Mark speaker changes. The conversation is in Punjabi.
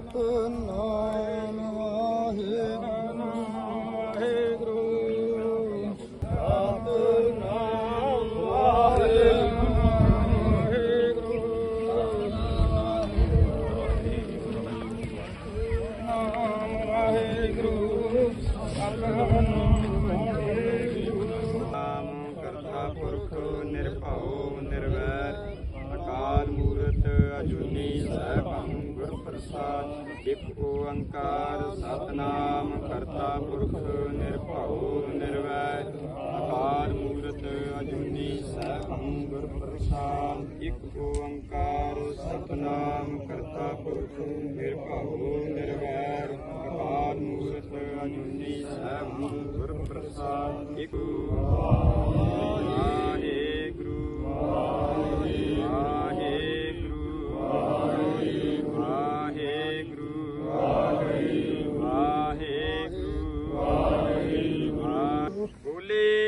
Speaker 1: ਸਤਨਾਮ ਵਾਹਿਗੁਰੂ ਵਾਹਿਗੁਰੂ ਸਤਨਾਮ
Speaker 2: ਪ੍ਰਸਾਦ ਇਕ ਓੰਕਾਰ ਸਤਨਾਮ ਕਰਤਾ ਪੁਰਖ ਨਿਰਭਉ ਨਿਰਵੈ ਅਕਾਲ ਮੂਰਤ ਅਜੂਨੀ ਸੈਭੰ ਗੁਰ ਪ੍ਰਸਾਦ। ਇਕ ਓੰਕਾਰ ਸਤਨਾਮ ਕਰਤਾ ਪੁਰਖ ਨਿਰਭਉ ਨਿਰਵੈਰ, ਅਕਾਲ ਮੂਰਤ ਅਜੂਨੀ ਸੈਭੰ ਗੁਰ ਪ੍ਰਸਾਦ। ਇਕ ਓੰਕਾਰ le